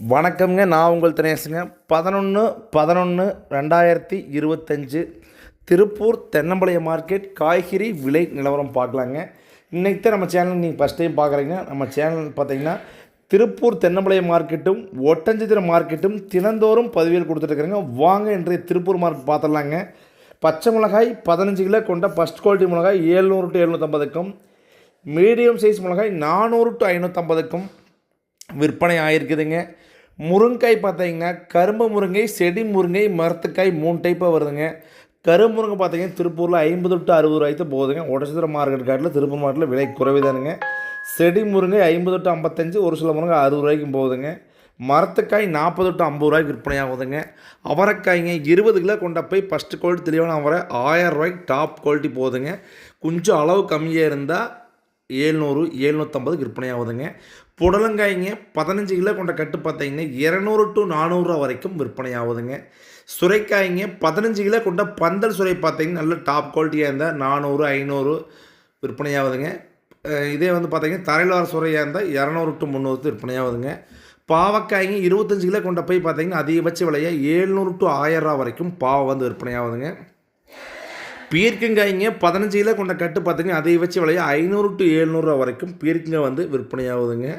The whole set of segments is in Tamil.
வணக்கம்ங்க. நான் உங்கள் தினேசுங்க. பதினொன்று பதினொன்று ரெண்டாயிரத்தி இருபத்தஞ்சு திருப்பூர் தென்னம்பாளையம் மார்க்கெட் காய்கறி விலை நிலவரம் பார்க்கலாங்க. இன்றைக்கி தான் நம்ம சேனல் நீங்கள் ஃபஸ்ட் டைம் பார்க்குறீங்க. நம்ம சேனல் பார்த்தீங்கன்னா திருப்பூர் தென்னம்பாளையம் மார்க்கெட்டும் ஒட்டஞ்சத்திரம் மார்க்கெட்டும் தினந்தோறும் பதிவியல் கொடுத்துட்ருக்குறேங்க வாங்க இன்றைய திருப்பூர் மார்க்கெட் பார்த்துடலாங்க. பச்சை மிளகாய் பதினஞ்சு கிலோ கொண்ட ஃபஸ்ட் குவாலிட்டி மிளகாய் ஏழ்நூறு டு எழுநூற்றம்பதுக்கும் மீடியம் சைஸ் மிளகாய் நானூறு டு ஐநூற்றம்பதுக்கும் விற்பனை ஆகிருக்குதுங்க முருங்கைக்காய் பார்த்தீங்கன்னா கரும்பு முருங்கை செடி முருங்கை மரத்துக்காய் மூணு டைப்பாக வருதுங்க. கரும்பு முருங்கை பார்த்தீங்கன்னா திருப்பூரில் ஐம்பது டு அறுபது ரூபாய்க்கு போகுதுங்க. உடச்சித்திர மார்க்கெட் காட்டில் திருப்பூர் மார்க்கெட்டில் விலை குறைவுதானுங்க. செடி முருங்கை ஐம்பது டு ஐம்பத்தஞ்சு ஒரு சில முருங்கை அறுபது ரூபாய்க்கும் போகுதுங்க. மரத்துக்காய் நாற்பது டு ஐம்பது ரூபாய்க்கு விற்பனை ஆகுதுங்க. அவரைக்காய்ங்க இருபது கிலோ கொண்ட போய் ஃபஸ்ட்டு குவாலிட்டி தெளிவான அவரை ஆயிரம் ரூபாய்க்கு டாப் குவாலிட்டி போகுதுங்க. கொஞ்சம் அளவு கம்மியாக இருந்தால் ஏழ்நூறு ஏழ்நூற்றம்பதுக்கு விற்பனை ஆகுதுங்க புடலங்காய்ங்க பதினஞ்சு கிலோ கொண்ட கட்டு பார்த்தீங்கன்னா இரநூறு டு நானூறுரூவா வரைக்கும் விற்பனை ஆகுதுங்க சுரைக்காய்ங்க பதினஞ்சு கிலோ கொண்ட பந்தல் சுரை பார்த்தீங்கன்னா நல்ல டாப் குவாலிட்டியாக இருந்தால் நானூறு ஐநூறு விற்பனை ஆகுதுங்க இதே வந்து பார்த்தீங்கன்னா தரையில் வர சுரையாக இருந்தால் இரநூறு டு முந்நூறு விற்பனை ஆகுதுங்க பாவக்காய்ங்க இருபத்தஞ்சு கிலோ கொண்ட போய் பார்த்தீங்கன்னா அதிகபட்ச விலையாக ஏழ்நூறு டு ஆயிரம் ரூபா வரைக்கும் பாவை வந்து விற்பனை ஆகுதுங்க பீர்க்கங்காய்ங்க பதினஞ்சு கிலோ கொண்ட கட்டு பார்த்தீங்கன்னா அதை வச்சு விலையை ஐநூறு டு எழுநூறுவா வரைக்கும் பீர்க்கங்காய் வந்து விற்பனையாகுதுங்க.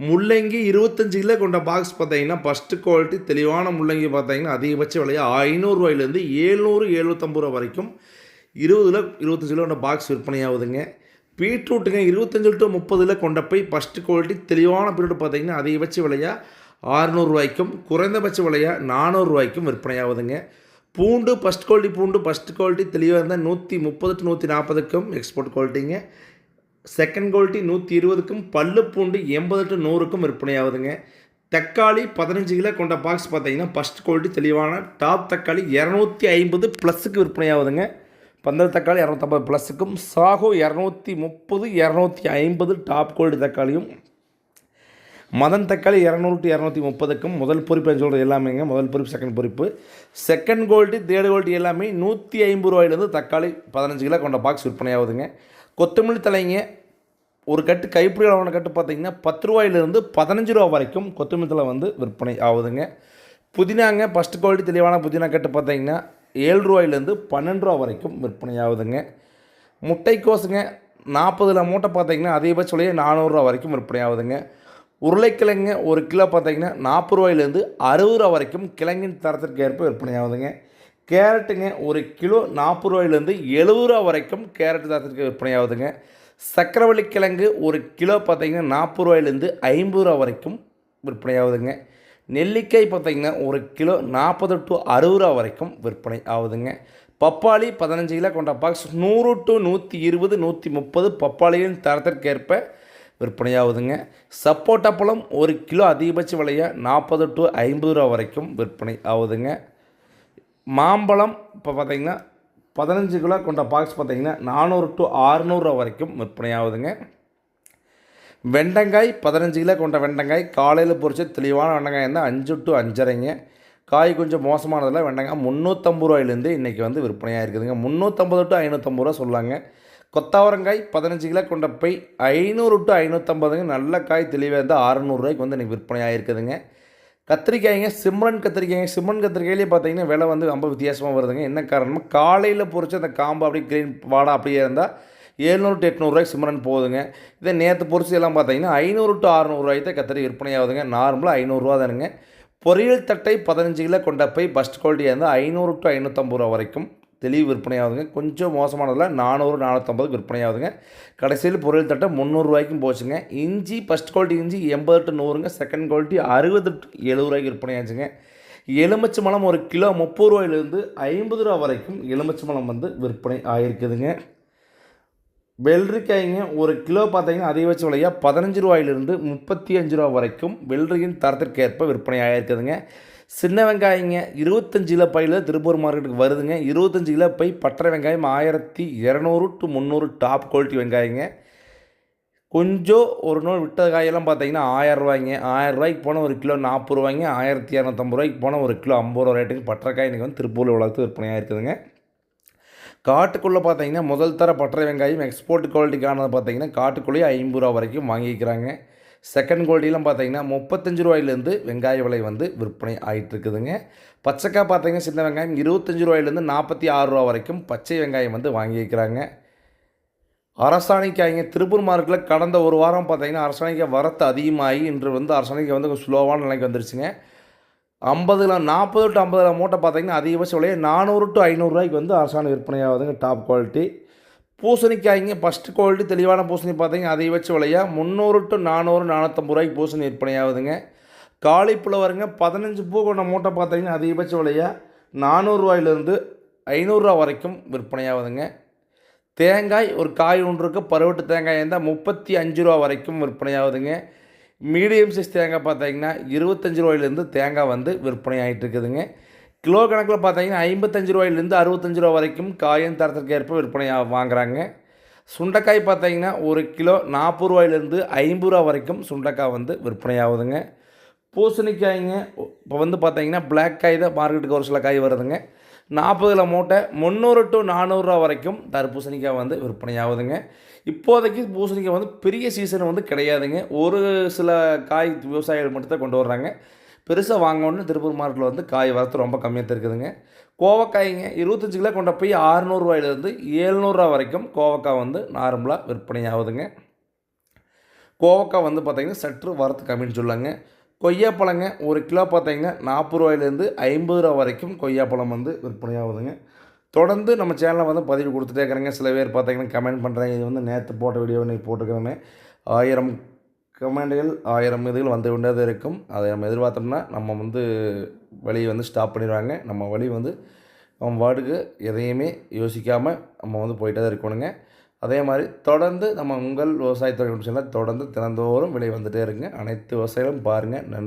முள்ளங்கி இருபத்தஞ்சு கிலோ கொண்ட பாக்ஸ் பார்த்தீங்கன்னா ஃபஸ்ட்டு குவாலிட்டி தெளிவான முள்ளங்கி பார்த்தீங்கன்னா அதிகபட்ச விலையை ஐநூறுரூவாயிலேருந்து ஏழ்நூறு எழுநூற்றம்பது ரூபா வரைக்கும் இருபது கிலோ இருபத்தஞ்சு கிலோ கொண்ட பாக்ஸ் விற்பனையாகுதுங்க. பீட்ரூட்டுங்க இருபத்தஞ்சு டு முப்பதில் கொண்ட போய் ஃபஸ்ட்டு குவாலிட்டி தெளிவான பீட்ரூட் பார்த்தீங்கன்னா அதிகபட்ச விலையாக ஆறுநூறுவாய்க்கும் குறைந்தபட்ச விலையாக நானூறுரூவாய்க்கும் விற்பனையாகுதுங்க. பூண்டு ஃபஸ்ட் குவாலிட்டி பூண்டு ஃபஸ்ட் குவாலிட்டி தெளிவாக இருந்தால் நூற்றி முப்பது டு நூற்றி நாற்பதுக்கும் எக்ஸ்போர்ட் குவாலிட்டிங்க செகண்ட் குவாலிட்டி நூற்றி இருபதுக்கும் பல்லு பூண்டு எண்பது டு நூறுக்கும் விற்பனையாகுதுங்க. தக்காளி பதினஞ்சு கிலோ கொண்ட பாக்ஸ் பார்த்தீங்கன்னா ஃபஸ்ட் குவாலிட்டி தெளிவான டாப் தக்காளி இரநூத்தி ஐம்பது ப்ளஸுக்கு விற்பனையாகுதுங்க. பந்தல் தக்காளி இரநூத்தம்பது ப்ளஸுக்கும் சாகோ இரநூத்தி முப்பது இரநூத்தி ஐம்பது டாப் குவாலிட்டி தக்காளியும் மதன் தக்காளி இரநூறு டு இரநூத்தி முப்பதுக்கும் முதல் பொறுப்பு சொல்கிறது எல்லாமேங்க முதல் பொறுப்பு செகண்ட் பொறுப்பு. செகண்ட் குவாலிட்டி தேர்ட் குவாலிட்டி எல்லாமே நூற்றி ஐம்பது ரூபாயிலேருந்து தக்காளி பதினஞ்சு கிலோ கொண்ட பாக்ஸ் விற்பனையாகுதுங்க. கொத்தமல்லி தலைங்க ஒரு கட்டு கைப்பிடி அளவான கட்டு பார்த்தீங்கன்னா பத்து ரூபாயிலிருந்து பதினஞ்சு ரூபா வரைக்கும் கொத்தமல்லி தலை வந்து விற்பனை ஆகுதுங்க. புதினாங்க ஃபஸ்ட் குவாலிட்டி தெளிவான புதினா கட்டு பார்த்தீங்கன்னா ஏழு ரூபாயிலேருந்து பன்னெண்டு ரூபா வரைக்கும் விற்பனை ஆகுதுங்க. முட்டைக்கோசுங்க நாற்பதில் மூட்டை பார்த்தீங்கன்னா அதிகபட்சம் நானூறுரூவா வரைக்கும் விற்பனை ஆகுதுங்க. உருளைக்கிழங்கு ஒரு கிலோ பார்த்தீங்கன்னா நாற்பது ரூபாயிலேருந்து அறுபது ரூபா வரைக்கும் கிழங்கின் தரத்திற்கு ஏற்ப விற்பனை ஆகுதுங்க. கேரட்டுங்க ஒரு கிலோ நாற்பது ரூபாயிலேருந்து எழுபது ரூபா வரைக்கும் கேரட் தரத்திற்கு விற்பனை ஆகுதுங்க. சக்கரவள்ளி கிழங்கு ஒரு கிலோ பார்த்தீங்கன்னா நாற்பது ரூபாயிலேருந்து ஐம்பது ரூபா வரைக்கும் விற்பனை ஆகுதுங்க. நெல்லிக்காய் பார்த்தீங்கன்னா ஒரு கிலோ நாற்பது டு அறுபது ரூபா வரைக்கும் விற்பனை ஆகுதுங்க. பப்பாளி பதினஞ்சு கிலோ கொண்ட பாக்ஸ் நூறு டு நூற்றி இருபது நூற்றி முப்பது பப்பாளியின் தரத்திற்கேற்ப விற்பனையாகுதுங்க. சப்போட்டா பழம் ஒரு கிலோ அதிகபட்ச விலையாக நாற்பது டு ஐம்பது ரூபா வரைக்கும் விற்பனை ஆகுதுங்க. மாம்பழம் இப்போ பார்த்தீங்கன்னா பதினஞ்சு கிலோ கொண்ட பாக்ஸ் பார்த்திங்கன்னா நானூறு டு ஆறுநூறுரூவா வரைக்கும் விற்பனை ஆகுதுங்க. வெண்டங்காய் பதினஞ்சு கிலோ கொண்ட வெண்டங்காய் காலையில் பொறிச்ச தெளிவான வெண்டங்காய் இருந்தால் அஞ்சு டு அஞ்சரைங்க. காய் கொஞ்சம் மோசமானதில் வெண்டங்காய் முந்நூற்றம்பது ரூபாயிலேருந்து இன்றைக்கி வந்து விற்பனையாக இருக்குதுங்க முந்நூற்றம்பது டு ஐநூற்றம்பது ரூபா சொல்லாங்க. கொத்தவரங்காய் பதினஞ்சு கிலோ கொண்ட பை ஐநூறு டு ஐநூற்றம்பதுங்க நல்ல காய் தெளிவாக இருந்தால் அறநூறுரூவாய்க்கு வந்து எனக்கு விற்பனை ஆகிருக்குதுங்க கத்திரிக்காய்ங்க சிம்ரன் கத்திரிக்காய்ங்க. சிம்ரன் கத்திரிக்காயிலே பார்த்தீங்கன்னா விலை வந்து ரொம்ப வித்தியாசமாக வருதுங்க. என்ன காரணமாக காலையில் பொறிச்சு அந்த காம்பு அப்படியே க்ரீன் வாடா அப்படியே இருந்தால் ஏழ்நூறு டு எட்நூறுரூவாய்க்கு சிம்ரன் போகுதுங்க இதே நேற்று பொறிச்சு எல்லாம் பார்த்தீங்கன்னா ஐநூறு டு அறுநூறுவாய்க்கு தான் கத்திரி விற்பனை ஆகுதுங்க. நார்மலாக ஐநூறுரூவா தானுங்க. பொரியல் தட்டை பதினஞ்சு கிலோ கொண்ட போய் ஃபஸ்ட் குவாலிட்டியாக இருந்தால் ஐநூறு டு ஐநூற்றம்பது ரூபா வரைக்கும். தெளிவு விற்பனை ஆகுதுங்க கொஞ்சம் மோசமானதில் நானூறு நானூற்றம்பது விற்பனையாகுதுங்க. கடைசியில் பொருள் தட்டை முந்நூறுரூவாய்க்கும் போச்சுங்க. இஞ்சி ஃபஸ்ட் குவாலிட்டி இஞ்சி எண்பது டு நூறுங்க. செகண்ட் குவாலிட்டி அறுபது டு எழுபது விற்பனையாச்சுங்க. எலுமிச்சை மலம் ஒரு கிலோ முப்பது ரூபாயிலேருந்து ஐம்பது ரூபா வரைக்கும் எலுமிச்சை மலம் வந்து விற்பனை ஆகிருக்குதுங்க வெள்ளரிக்காய்ங்க ஒரு கிலோ பார்த்தீங்கன்னா அதிகபட்ச விலையாக பதினஞ்சு ரூபாயிலிருந்து முப்பத்தி அஞ்சு ரூபா வரைக்கும் வெள்ளரியின் தரத்திற்கேற்ப விற்பனை ஆகிருக்குதுங்க சின்ன வெங்காயங்க இருபத்தஞ்சு கிலோ பையில் திருப்பூர் மார்க்கெட்டுக்கு வருதுங்க. இருபத்தஞ்சு கிலோ பை பட்டை வெங்காயம் ஆயிரத்தி இரநூறு டு முந்நூறு டாப் குவாலிட்டி வெங்காயங்க. கொஞ்சம் ஒரு நாள் விட்ட காயெல்லாம் பார்த்தீங்கன்னா ஆயிரம் ரூபாய்ங்க. ரூபாய்க்கு போன ஒரு கிலோ நாற்பது ரூபாய்ங்க. ஆயிரத்தி இரநூத்தம்பது ரூபாய்க்கு போன ஒரு கிலோ ஐம்பது ரூபா ரேட்டுக்கு பட்டரைக்காய் இன்றைக்கி வந்து திருப்பூரில் வளர்த்து விற்பனையாக இருக்குதுங்க. காட்டுக்குள்ளே பார்த்தீங்கன்னா முதல் தர பட்டறை வெங்காயம் எக்ஸ்போர்ட் குவாலிட்டிக்கானது பார்த்தீங்கன்னா காட்டுக்குள்ளேயே ஐம்பது ரூபா வரைக்கும் வாங்கிக்கிறாங்க. செகண்ட் குவாலிட்டிலாம் பார்த்தீங்கன்னா முப்பத்தஞ்சு ரூபாயிலேருந்து வெங்காய விலை வந்து விற்பனை ஆகிட்டு இருக்குதுங்க பச்சைக்காய் பார்த்தீங்கன்னா சின்ன வெங்காயம் இருபத்தஞ்சு ரூபாயிலேருந்து நாற்பத்தி ஆறு ரூபா வரைக்கும் பச்சை வெங்காயம் வந்து வாங்கியிருக்கிறாங்க அரசாணிக்காய்ங்க திருப்பூர் மார்க்கெட்டில் கடந்த ஒரு வாரம் பார்த்தீங்கன்னா அரசாணிக்காய் வரத்து அதிகமாகி இன்று வந்து அரசாணிக்காய் வந்து கொஞ்சம் ஸ்லோவான நிலைக்கு வந்துருச்சுங்க. ஐம்பதுல நாற்பது டு ஐம்பதுல மூட்டை பார்த்தீங்கன்னா அதிகபட்ச விலையை நானூறு டு ஐநூறுரூவாய்க்கு வந்து அரசாணை விற்பனை ஆகுதுங்க டாப் குவாலிட்டி பூசணிக்காய்ங்க ஃபஸ்ட்டு குவாலிட்டி தெளிவான பூசணி பார்த்தீங்கன்னா அதிகபட்ச விலையாக முந்நூறு டு நானூறு நானூற்றம்பது ரூபாய்க்கு பூசணி விற்பனை ஆகுதுங்க. காலிஃப்ளவருங்க பதினஞ்சு பூ கொண்ட மூட்டை பார்த்தீங்கன்னா அதிகபட்ச விலையாக நானூறுரூவாயிலேருந்து ஐநூறுரூவா வரைக்கும் விற்பனை ஆகுதுங்க. தேங்காய் ஒரு காய் ஒன்றுக்கு பருவட்டு தேங்காய் இருந்தால் முப்பத்தி அஞ்சு ரூபா வரைக்கும் விற்பனை ஆகுதுங்க. மீடியம் சைஸ் தேங்காய் பார்த்தீங்கன்னா இருபத்தஞ்சி ரூபாயிலேருந்து தேங்காய் வந்து விற்பனை ஆகிட்டு இருக்குதுங்க. கிலோ கணக்கில் பார்த்தீங்கன்னா ஐம்பத்தஞ்சு ரூபாயிலேருந்து அறுபத்தஞ்சு ரூபா வரைக்கும் காயின் தரத்திற்கு ஏற்ப விற்பனையாக வாங்குகிறாங்க வாங்குறாங்க. சுண்டைக்காய் பார்த்தீங்கன்னா ஒரு கிலோ நாற்பது ரூபாயிலேருந்து ஐம்பது ரூபா வரைக்கும் சுண்டைக்காய் வந்து விற்பனையாகுதுங்க பூசணிக்காய்ங்க இப்போ வந்து பார்த்தீங்கன்னா பிளாக் காய் தான் மார்க்கெட்டுக்கு ஒரு சில காய் வருதுங்க. நாற்பதுல மூட்டை முந்நூறு டு நானூறுரூவா வரைக்கும் தர்பூசணிக்காய் வந்து விற்பனை ஆகுதுங்க. இப்போதைக்கு பூசணிக்காய் வந்து பெரிய சீசன் வந்து கிடையாதுங்க. ஒரு சில காய் விவசாயிகள் மட்டும்தான் கொண்டு வர்றாங்க. பெருசாக வாங்கணும்னு திருப்பூர் மார்க்கெட்டில் வந்து காய் வரத்து ரொம்ப கம்மியாக தான் இருக்குதுங்க கோவக்காய்ங்க இருபத்தஞ்சு கிலோ கொண்ட போய் ஆறுநூறுவாயிலேருந்து ஏழ்நூறுரூவா வரைக்கும் கோவக்காய் வந்து நார்மலாக விற்பனை ஆகுதுங்க கோவக்காய் வந்து பார்த்திங்கன்னா சற்று வரத்து கம்மின்னு சொல்லுவாங்க கொய்யாப்பழங்க ஒரு கிலோ பார்த்தீங்கன்னா நாற்பது ரூபாயிலேருந்து ஐம்பது ரூபா வரைக்கும் கொய்யாப்பழம் வந்து விற்பனை ஆகுதுங்க தொடர்ந்து நம்ம சேனலில் வந்து பதிவு கொடுத்துட்டே இருக்கிறேங்க. சில பேர் பார்த்திங்கன்னா கமெண்ட் பண்ணுறாங்க இது வந்து நேற்று போட்ட வீடியோ இன்றைக்கி போட்டுக்கிறேன்னு ஆயிரம் கமெண்டுகள் ஆயிரம் இதுகள் வந்து கொண்டே தான் இருக்கும். அதை நம்ம எதிர்பார்த்தோம்னா நம்ம வந்து வழியை வந்து ஸ்டாப் பண்ணிடுவாங்க. நம்ம வழி வந்து நம்ம வார்டுக்கு எதையுமே யோசிக்காமல் நம்ம வந்து போயிட்டே தான் இருக்கணுங்க. அதே மாதிரி தொடர்ந்து நம்ம உங்கள் விவசாயத்துறை சேனலை தொடர்ந்து தினந்தோறும் விலை வந்துகிட்டே இருக்குங்க. அனைத்து விவசாயிகளும் பாருங்கள் நன்றி.